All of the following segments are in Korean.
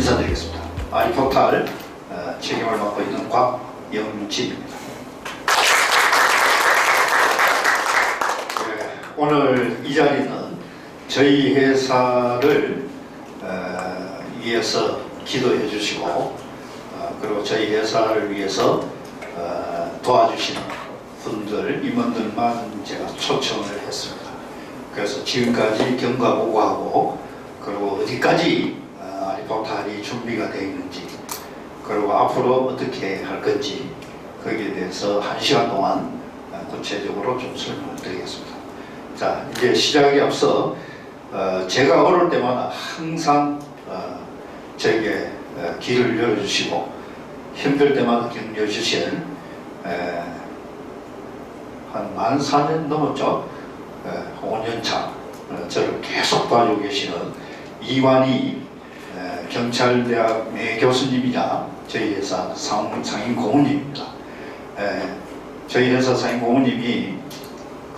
인사드리겠습니다. 아리포탈 어, 책임을 맡고 있는 곽영진입니다. 예, 오늘 이 자리는 저희 회사를 어, 위해서 기도해 주시고 어, 그리고 저희 회사를 위해서 어, 도와주시는 분들 임원들만 제가 초청을 했습니다. 그래서 지금까지 경과보고하고 그리고 어디까지 포탈이 준비가 되어 있는지 그리고 앞으로 어떻게 할 건지 거기에 대해서 한 시간 동안 어, 구체적으로 좀 설명을 드리겠습니다. 자 이제 시작에 앞서 어, 제가 어릴 때마다 항상 어, 저에게 어, 길을 열어주시고 힘들 때마다 격려주신 에, 한만 4년 넘었죠. 에, 5년차 어, 저를 계속 봐주고 계시는 이완희 에, 경찰대학 매 교수님이자 저희 회사 상, 상임 고문님입니다. 에, 저희 회사 상임 고문님이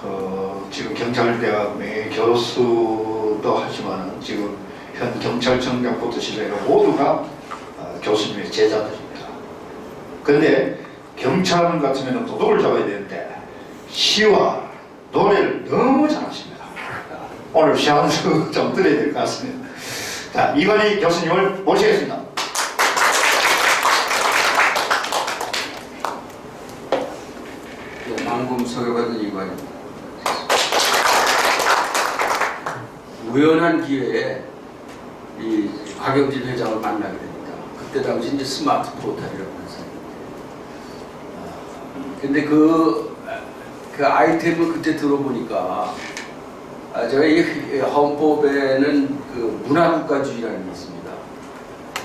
그 지금 경찰대학 매 교수도 하지만 지금 현 경찰청장부터 시작해서 모두가 어, 교수님의 제자들입니다. 근데 경찰 같으면 도둑을 잡아야 되는데 시와 노래를 너무 잘하십니다. 오늘 시한수 좀 드려야 될 것 같습니다. 자, 이관희 교수님을 모시겠습니다. 네, 망금 소개받은 이관입니다. 우연한 기회에 이 곽영진 회장을 만나게 됩니다. 그때 당시 이제 스마트 포탈이라고 해서. 근데 그, 그 아이템을 그때 들어보니까 아, 저희 이 헌법에는 그 문화국가주의라는 게 있습니다.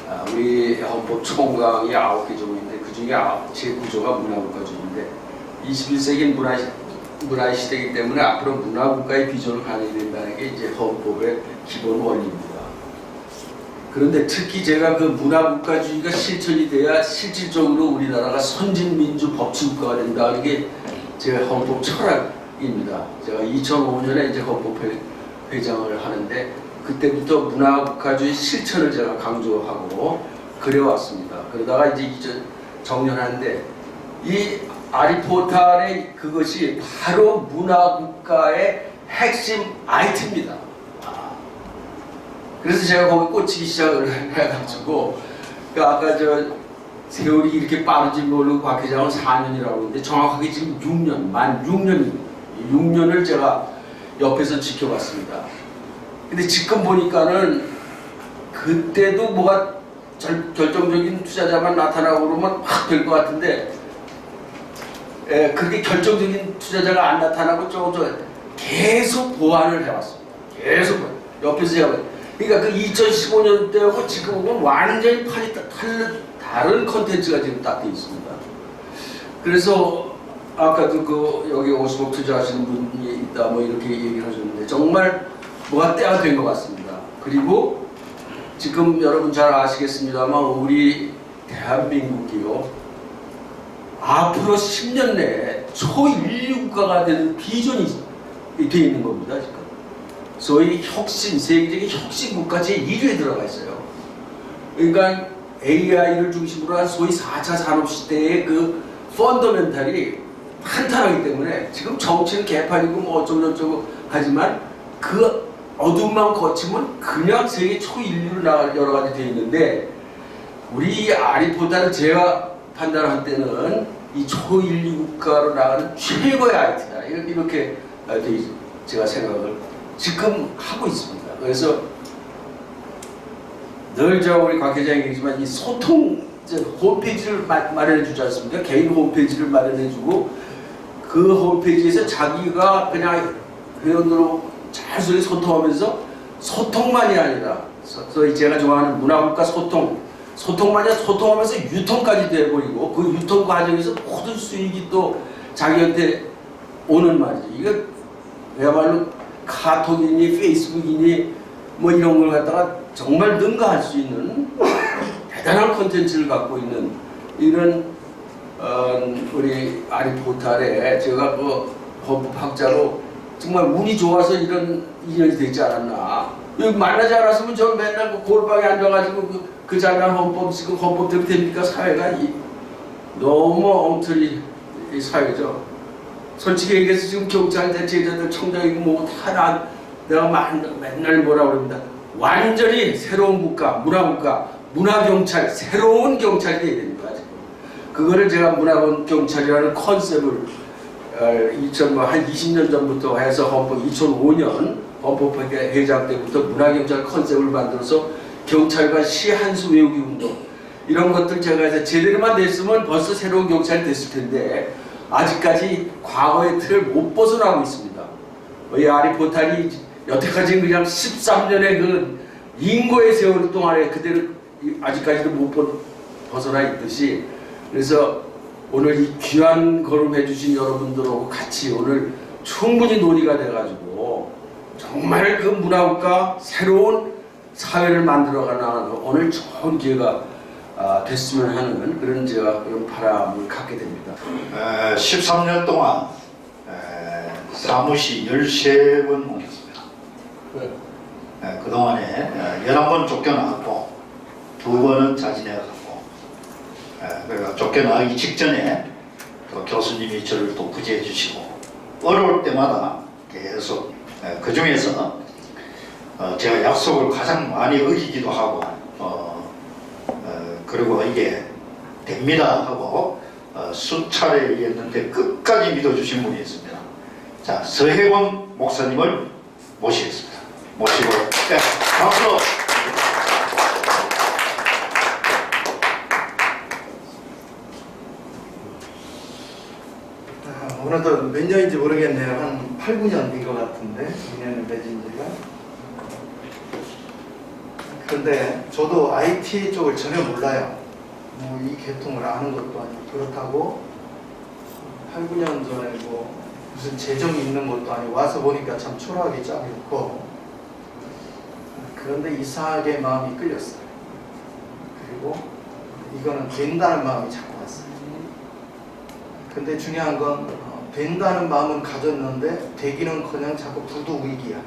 아, 우리 헌법 총강이 아홉 개 종인데 그 중에 제 구조가 문화국가주의인데 21세기 문화 문화 시대이기 때문에 앞으로 문화국가의 비전을 가져야 된다는 게 이제 헌법의 기본 원리입니다. 그런데 특히 제가 그 문화국가주의가 실천이 돼야 실질적으로 우리나라가 선진민주 법치국가가 된다는 게 제 헌법 철학 입니다. 제가 2005년에 이제 헌법 회- 회장을 하는데 그때부터 문화국가주의 실천을 제가 강조하고 그래왔습니다. 그러다가 이제 정년하는데 이 아리포탈의 그것이 바로 문화국가의 핵심 아이템입니다. 아. 그래서 제가 거기 꽂히기 시작을 해가지고 그 아까 저 세월이 이렇게 빠른지 모르고 곽 회장은 4년이라고 하는데 정확하게 지금 6년, 만 6년입니다. 6년을 제가 옆에서 지켜봤습니다. 근데 지금 보니까는 그때도 뭐가 절, 결정적인 투자자만 나타나고 그러면 확 될 것 같은데 예, 그렇게 결정적인 투자자가 안 나타나고 저저 계속 보완을 해왔습니다. 계속. 옆에서 제가. 그러니까 그 2015년 때하고 지금은 완전히 판이 다- 다른 다른 컨텐츠가 지금 딱 돼 있습니다. 그래서 아까도 그 여기 50억 투자하시는 분이 있다 뭐 이렇게 얘기를 하셨는데 정말 뭐가 때가 된 것 같습니다. 그리고 지금 여러분 잘 아시겠습니다만 우리 대한민국이요 앞으로 10년 내에 초인류 국가가 되는 비전이 돼 있는 겁니다 지금. 소위 혁신 세계적인 혁신 국가 제 1위에 들어가 있어요. 그러니까 AI를 중심으로 한 소위 4차 산업 시대의 그 펀더멘탈이 탄탄하기 때문에 지금 정치는 개판이고 뭐 어쩌고저쩌고 하지만 그 어둠만 거치면 그냥 세계 초인류로 나갈 여러 가지 돼 있는데 우리 아리포타는 제가 판단할 때는 이 초인류 국가로 나가는 최고의 아이템이다 이렇게- 제가 생각을 지금 하고 있습니다. 그래서 늘 저 우리 곽 회장이 얘기지만 이 소통 홈페이지를 마, 마련해 주지 않습니까? 개인 홈페이지를 마련해 주고 그 홈페이지에서 자기가 그냥 회원으로 자연스레 소통하면서 소통만이 아니라 소- 소위 제가 좋아하는 문화국가 소통 소통만이 아니라 소통하면서 유통까지 돼버리고 그 유통 과정에서 모든 수익이 또 자기한테 오는 말이죠. 이거 그야말로 카톡이니 페이스북이니 뭐 이런 걸 갖다가 정말 능가할 수 있는 대단한 컨텐츠를 갖고 있는 이런 어, 우리 아리포탈에 제가 그 헌법학자로 정말 운이 좋아서 이런 인연이 되지 않았나 여기 만나지 않았으면 저 맨날 그 골방에 앉아가지고 그, 그 잘난 헌법 쓰고 헌법대로 됩니까 사회가 이, 너무 엉터리 이 사회죠. 솔직히 얘기해서 지금 경찰대 제자들 청장이고 뭐다 내가 만, 맨날 뭐라 그럽니다. 완전히 새로운 국가, 문화국가, 문화경찰, 새로운 경찰이 돼야 됩니다. 그거를 제가 문화경찰이라는 컨셉을 어, 2000, 뭐, 한 20년 전부터 해서 헌법 2005년 헌법회장 때부터 문화경찰 컨셉을 만들어서 경찰과 시 한 수 외우기 운동 이런 것들 제가 이제 제대로만 됐으면 벌써 새로운 경찰이 됐을 텐데 아직까지 과거의 틀을 못 벗어나고 있습니다. 이 아리포탄이 여태까지 그냥 13년의 그 인고의 세월 동안에 그대로 아직까지도 못 벗- 벗어나 있듯이 그래서 오늘 이 귀한 걸음 해 주신 여러분들하고 같이 오늘 충분히 논의가 돼가지고 정말 그 문화국가 새로운 사회를 만들어가는 오늘 좋은 기회가 아, 됐으면 하는 그런 제가 그런 바람을 갖게 됩니다. 13년 동안 에, 사무실 13번 옮겼습니다. 에, 그동안에 11번 쫓겨나갔고 두 번은 자진해갔 그러니까 쫓겨나기 직전에 또 교수님이 저를 또 구제해 주시고 어려울 때마다 계속 에, 그 중에서 어, 제가 약속을 가장 많이 어기기도 하고 어, 어, 그리고 이게 됩니다 하고 어, 수차례 얘기했는데 끝까지 믿어주신 분이 있습니다. 자 서혜원 목사님을 모시겠습니다. 모시고 네, 박수. 아, 오늘도 몇 년인지 모르겠네요. 한 8, 9년 된 것 같은데, 2년을 맺은 지가. 그런데 저도 IT 쪽을 전혀 몰라요. 뭐 이 계통을 아는 것도 아니고, 그렇다고 8, 9년 전에 뭐 무슨 재정이 있는 것도 아니고, 와서 보니까 참 초라하게 짜고 그런데 이상하게 마음이 끌렸어요. 그리고 이거는 된다는 마음이 자꾸 왔어요. 근데 중요한 건 어, 된다는 마음은 가졌는데 되기는커녕 자꾸 부두위기야.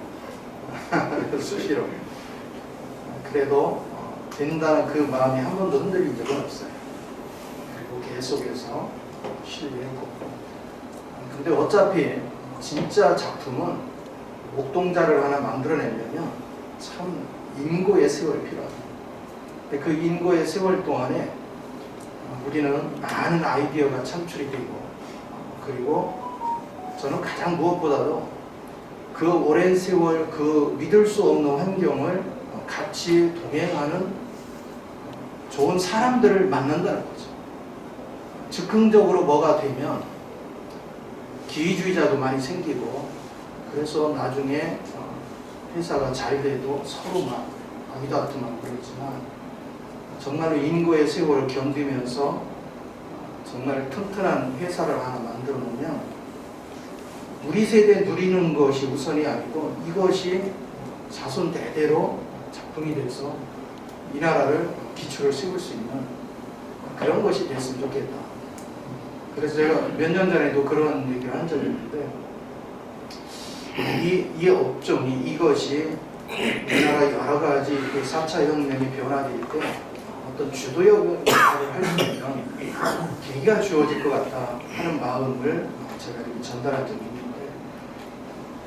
수시로. 그래도 어, 된다는 그 마음이 한 번도 흔들린 적은 없어요. 그리고 계속해서 신뢰했고. 근데 어차피 진짜 작품은 목동자를 하나 만들어내려면 참 인고의 세월이 필요합니다. 그 인고의 세월 동안에 어, 우리는 많은 아이디어가 창출이 되고 그리고 저는 가장 무엇보다도 그 오랜 세월 그 믿을 수 없는 환경을 어, 같이 동행하는 좋은 사람들을 만난다는 거죠. 즉흥적으로 뭐가 되면 기회주의자도 많이 생기고 그래서 나중에 어, 회사가 잘 돼도 서로만 아기다투만 그러지만 정말로 인고의 세월을 견디면서 정말 튼튼한 회사를 하나 만들어 놓으면 우리 세대 누리는 것이 우선이 아니고 이것이 자손 대대로 작품이 돼서 이 나라를 기초를 세울 수 있는 그런 것이 됐으면 좋겠다. 그래서 제가 몇 년 전에도 그런 얘기를 한 적이 있는데 이, 이 업종이 이것이 우리나라 여러 가지 그 4차 혁명이 변화될 때 어떤 주도 역할을 할수 있는 계기가 주어질 것 같다 하는 마음을 제가 전달한 적이 있는데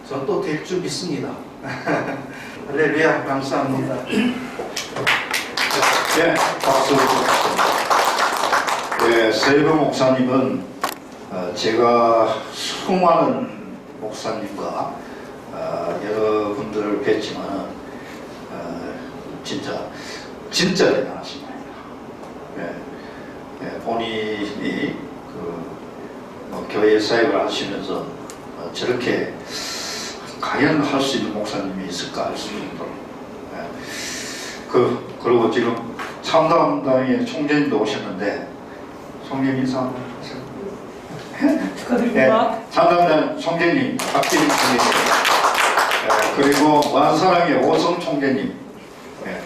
전 또 될 줄 믿습니다. 할렐루야 감사합니다. 네, 박수. 네, 서일부 목사님은 어, 제가 수많은 목사님과 어, 여러분들을 뵀지만 어, 진짜 진짜 대단하신 분입니다. 본인이 그 뭐, 교회 사역을 하시면서 어, 저렇게 과연 할수 있는 목사님이 있을까 할 수 정도로 네. 그 그리고 지금 참담당의 총재님도 오셨는데 총재님 인사. 축하드립니다. 네, 참담당 총재님 박진희 총재님 네, 그리고 완사랑의 오성 총재님 네.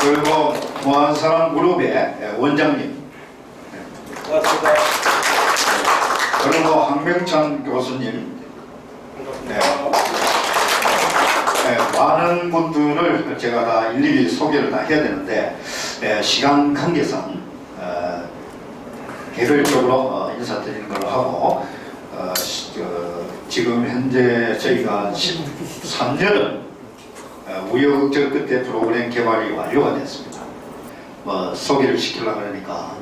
그리고 무한사랑 그룹의 네, 원장님 고맙습니다. 그리고 황명찬 교수님 네. 예, 많은 분들을 제가 다 일일이 소개를 다 해야 되는데 예, 시간 관계상 어, 개별적으로 어, 인사드리는 걸로 하고 어, 시- 어, 지금 현재 저희가 13년은 어, 우여곡절 끝에 프로그램 개발이 완료가 됐습니다. 뭐 소개를 시키려고 그러니까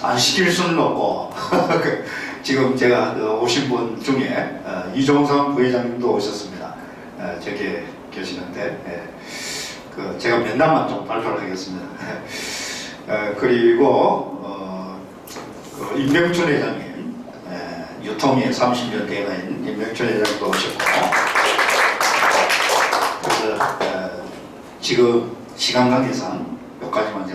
안 시킬 수는 없고 지금 제가 그 오신 분 중에 어, 이종선 부회장님도 오셨습니다. 어, 저기 계시는데 예. 그 제가 면담만 좀 발표를 하겠습니다. 어, 그리고 어, 그 임명춘 회장님 예, 유통에 30년 대가인 임명춘 회장님도 오셨고 그래서 어, 지금 시간 관계상 제가